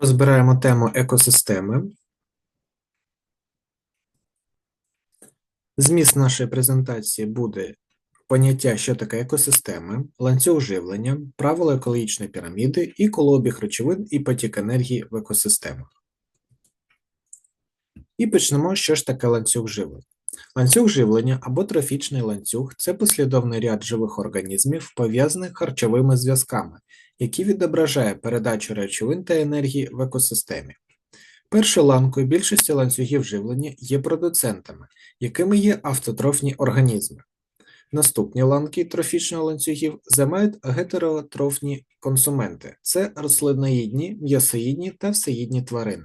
Розбираємо тему екосистеми. Зміст нашої презентації буде поняття, що таке екосистеми, ланцюг живлення, правила екологічної піраміди і колообіг речовин і потік енергії в екосистемах. І почнемо, що ж таке ланцюг живлення. Ланцюг живлення або трофічний ланцюг це послідовний ряд живих організмів, пов'язаних харчовими зв'язками, який відображає передачу речовин та енергії в екосистемі. Першою ланкою більшості ланцюгів живлення є продуцентами, якими є автотрофні організми. Наступні ланки трофічних ланцюгів займають гетеротрофні консументи це рослиноїдні, м'ясоїдні та всеїдні тварини.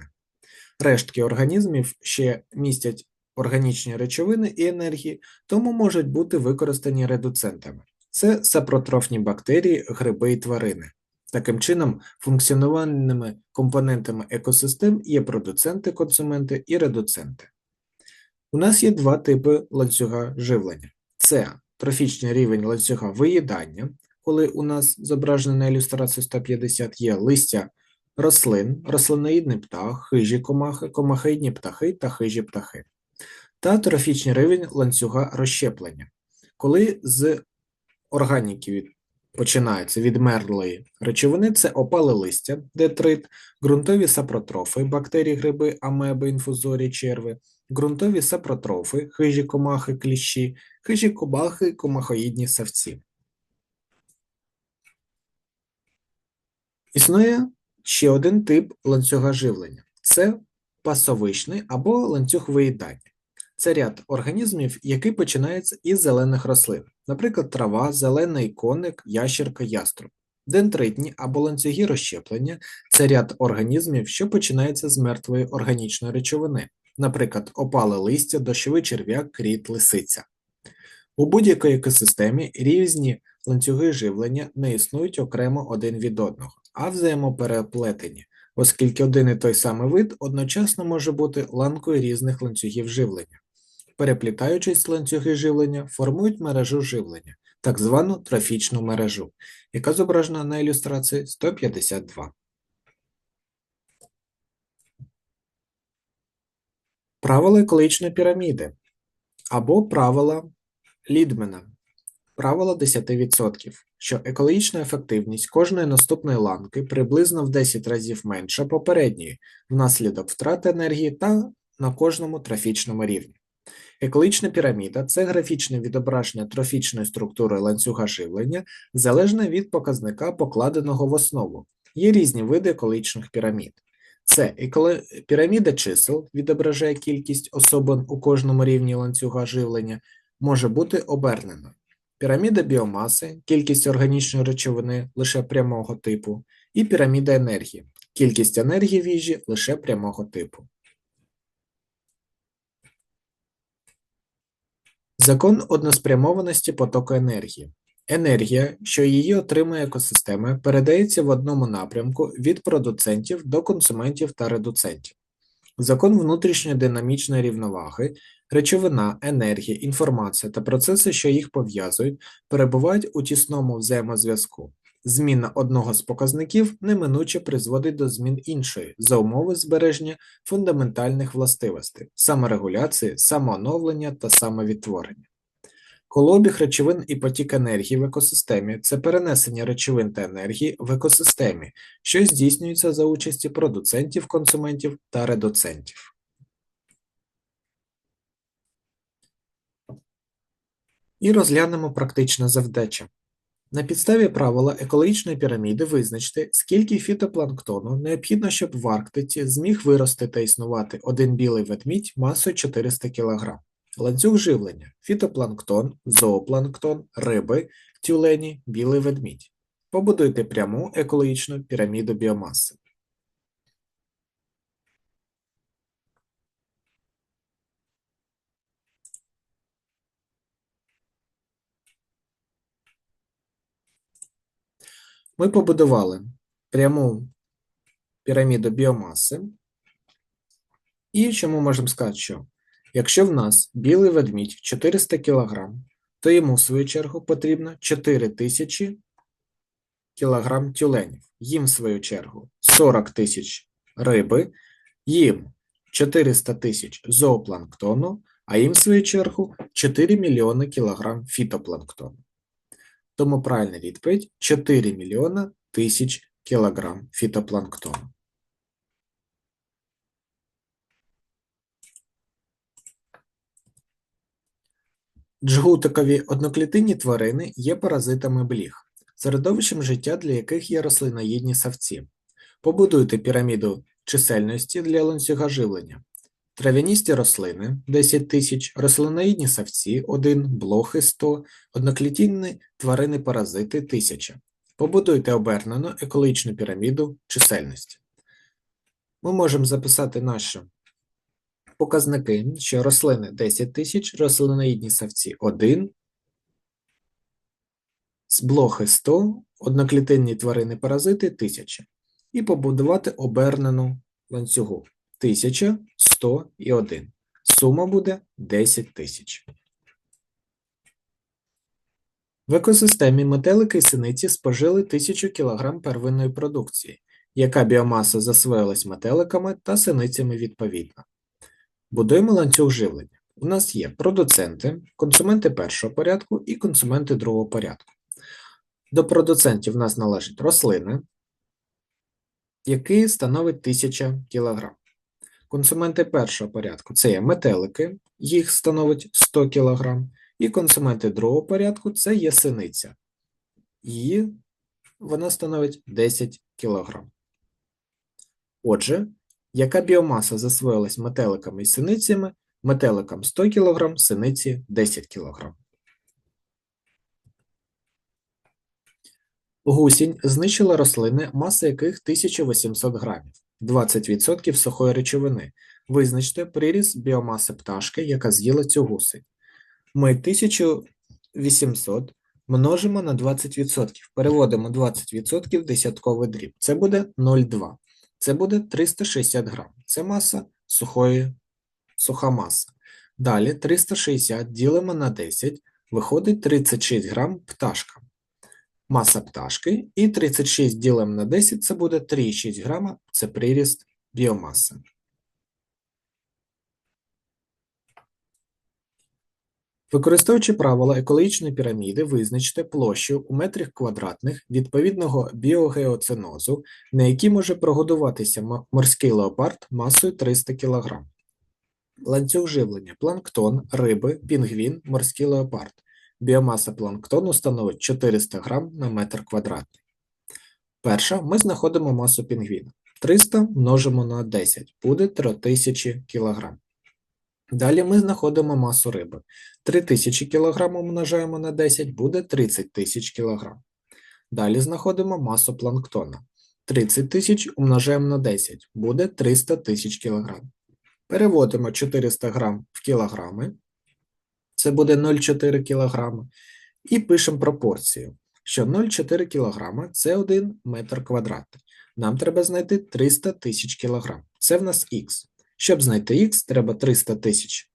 Рештки організмів ще містять органічні речовини і енергії, тому можуть бути використані редуцентами. Це сапротрофні бактерії, гриби і тварини. Таким чином, функціонувальними компонентами екосистем є продуценти, консументи і редуценти. У нас є два типи ланцюга живлення: це трофічний рівень ланцюга виїдання, коли у нас зображено на ілюстрації 150 є листя рослин, рослиноїдний птах, хижі комахи, комахоїдні птахи та хижі птахи, та трофічний рівень ланцюга розщеплення, коли з органіки починаються відмерлої речовини, це опали листя, детрит, ґрунтові сапротрофи, бактерії, гриби, амеби, інфузорі, черви, ґрунтові сапротрофи, хижі комахи, кліщі, хижі комахи, комахоїдні савці. Існує ще один тип ланцюга живлення це пасовичний або ланцюг виїдання. Це ряд організмів, який починається із зелених рослин, наприклад, трава, зелений коник, ящерка, яструб. Дентритні або ланцюги розщеплення це ряд організмів, що починається з мертвої органічної речовини, наприклад, опале листя, дощовий черв'як, кріт, лисиця. У будь-якій екосистемі різні ланцюги живлення не існують окремо один від одного, а взаємопереплетені, оскільки один і той самий вид одночасно може бути ланкою різних ланцюгів живлення. Переплітаючись ланцюги живлення, формують мережу живлення, так звану трофічну мережу, яка зображена на ілюстрації 152. Правила екологічної піраміди або правила Лідмена. Правило 10%, що екологічна ефективність кожної наступної ланки приблизно в 10 разів менша попередньої внаслідок втрати енергії та на кожному трофічному рівні. Екологічна піраміда це графічне відображення трофічної структури ланцюга живлення, залежне від показника, покладеного в основу. Є різні види екологічних пірамід. Це піраміда чисел відображає кількість особин у кожному рівні ланцюга живлення, може бути оберненою. Піраміда біомаси, кількість органічної речовини лише прямого типу, і піраміда енергії, кількість енергії в їжі лише прямого типу. Закон односпрямованості потоку енергії. Енергія, що її отримує екосистема, передається в одному напрямку від продуцентів до консументів та редуцентів. Закон внутрішньої динамічної рівноваги, речовина, енергія, інформація та процеси, що їх пов'язують, перебувають у тісному взаємозв'язку. Зміна одного з показників неминуче призводить до змін іншої за умови збереження фундаментальних властивостей, саморегуляції, самооновлення та самовідтворення. Колобіг речовин і потік енергії в екосистемі це перенесення речовин та енергії в екосистемі, що здійснюється за участі продуцентів, консументів та редуцентів. І розглянемо практичне завдача. На підставі правила екологічної піраміди визначте, скільки фітопланктону необхідно, щоб в Арктиці зміг вирости та існувати один білий ведмідь масою 400 кг. Ланцюг живлення фітопланктон, зоопланктон, риби, тюлені, білий ведмідь. Побудуйте пряму екологічну піраміду біомаси. Ми побудували пряму піраміду біомаси. І що ми можемо сказати, що якщо в нас білий ведмідь 400 кг, то йому, в свою чергу, потрібно 4000 кг тюленів. Їм, в свою чергу, 40 тисяч риби, їм 400 тисяч зоопланктону, а їм, в свою чергу, 4 мільйони кілограм фітопланктону. Тому правильна відповідь 4 мільйона тисяч кілограм фітопланктону. Джгутикові одноклітинні тварини є паразитами бліг, середовищем життя для яких є рослиноїдні савці. Побудуйте піраміду чисельності для ланцюга живлення. Трав'яністі рослини 10 тисяч, рослиноїдні савці 1, блохи 100, одноклітинні тварини-паразити 1000. Побудуйте обернену екологічну піраміду чисельності. Ми можемо записати наші показники, що рослини 10 тисяч, рослиноїдні савці 1, блохи 100, одноклітинні тварини-паразити 1000. І побудувати обернену ланцюгу 1000, 100 і 1. Сума буде 10 тисяч. В екосистемі метелики і синиці спожили 1000 кг первинної продукції, яка біомаса засвоїлась метеликами та синицями відповідно. Будуємо ланцюг живлення. У нас є продуценти, консументи першого порядку і консументи другого порядку. До продуцентів в нас належать рослини, які становить 1000 кг. Консументи першого порядку це є метелики, їх становить 100 кг, і консументи другого порядку це є синиця. Її вона становить 10 кг. Отже, яка біомаса засвоїлась метеликами і синицями, метеликам 100 кг, синиці 10 кг. Гусінь знищила рослини, маса яких 1800 грамів, 20% сухої речовини. Визначте приріст біомаси пташки, яка з'їла цю гусень. Ми 1800 множимо на 20%. Переводимо 20% в десятковий дріб. Це буде 0,2. Це буде 360 грам. Це маса сухої, суха маса. Далі 360 ділимо на 10, виходить 36 грам пташка. Маса пташки і 36 ділимо на 10 це буде 3,6 грама, це приріст біомаси. Використовуючи правила екологічної піраміди, визначте площу у метрах квадратних відповідного біогеоценозу, на якій може прогодуватися морський леопард масою 300 кг. Ланцюг живлення, планктон, риби, пінгвін, морський леопард. Біомаса планктону становить 400 г на метр квадратний. Перша, ми знаходимо масу пінгвіна. 300 множимо на 10, буде 3000 кг. Далі ми знаходимо масу риби. 3000 кг умножаємо на 10, буде 30 тисяч кг. Далі знаходимо масу планктона. 30 тисяч умножаємо на 10, буде 300 тисяч кг. Переводимо 400 г в кілограми, це буде 0,4 кг. І пишемо пропорцію, що 0,4 кг це 1 метр квадратний. Нам треба знайти 300 тисяч кг. Це в нас х. Щоб знайти х, треба 300 тисяч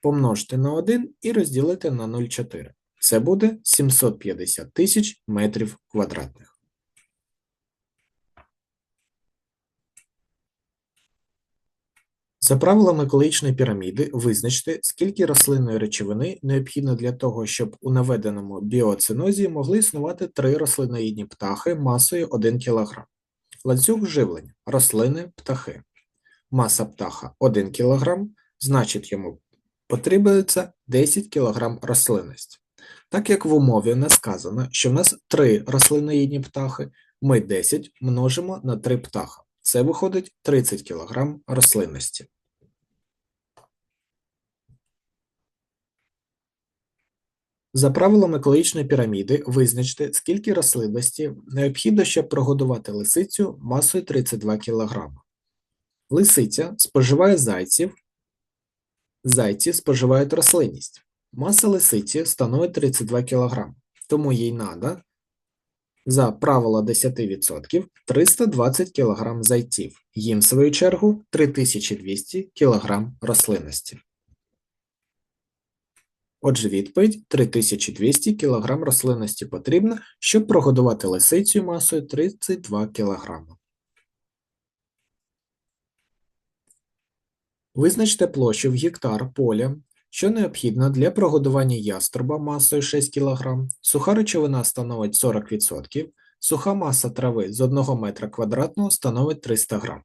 помножити на 1 і розділити на 0,4. Це буде 750 тисяч метрів квадратних. За правилами екологічної піраміди визначте, скільки рослинної речовини необхідно для того, щоб у наведеному біоцинозі могли існувати три рослиноїдні птахи масою 1 кг. Ланцюг живлення рослини, птахи. Маса птаха 1 кг, значить йому потрібується 10 кг рослинності. Так як в умові не сказано, що в нас 3 рослиноїдні птахи, ми 10 множимо на 3 птаха. Це виходить 30 кг рослинності. За правилами екологічної піраміди визначте, скільки рослинності необхідно, щоб прогодувати лисицю масою 32 кг. Лисиця споживає зайців, зайці споживають рослинність. Маса лисиці становить 32 кг, тому їй треба за правило 10% 320 кг зайців, їм, в свою чергу, 3200 кг рослинності. Отже, відповідь: 3200 кг рослинності потрібно, щоб прогодувати лисицю масою 32 кг. Визначте площу в гектар поля що необхідно для прогодування яструба масою 6 кг, суха речовина становить 40%, суха маса трави з 1 метра квадратного становить 300 г.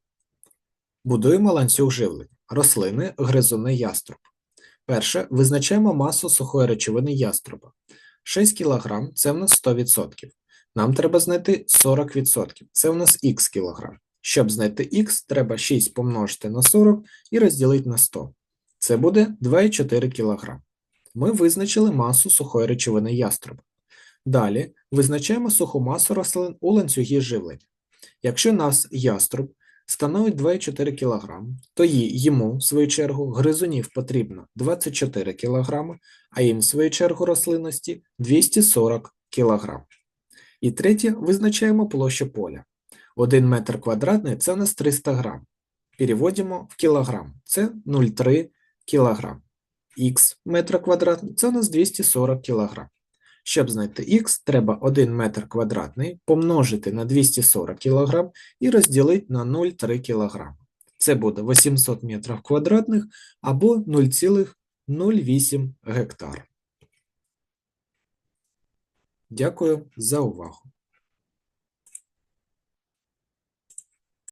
Будуємо ланцюг живлення. Рослини, гризуни, яструб. Перше, визначаємо масу сухої речовини яструба. 6 кг – це в нас 100%. Нам треба знайти 40%. Це в нас х кг. Щоб знайти х, треба 6 помножити на 40 і розділити на 100. Це буде 2,4 кг. Ми визначили масу сухої речовини яструба. Далі визначаємо суху масу рослин у ланцюгі живлення. Якщо нас яструб становить 2,4 кг, то йому, в свою чергу, гризунів потрібно 24 кг, а їм, в свою чергу, рослинності 240 кг. І третє, визначаємо площу поля. 1 метр квадратний – це у нас 300 грам. Переводимо в кілограм. Це 0,3 кг. Х метра квадратний – це у нас 240 кг. Щоб знайти х, треба 1 метр квадратний помножити на 240 кг і розділити на 0,3 кг. Це буде 800 метрів квадратних або 0,08 гектар. Дякую за увагу.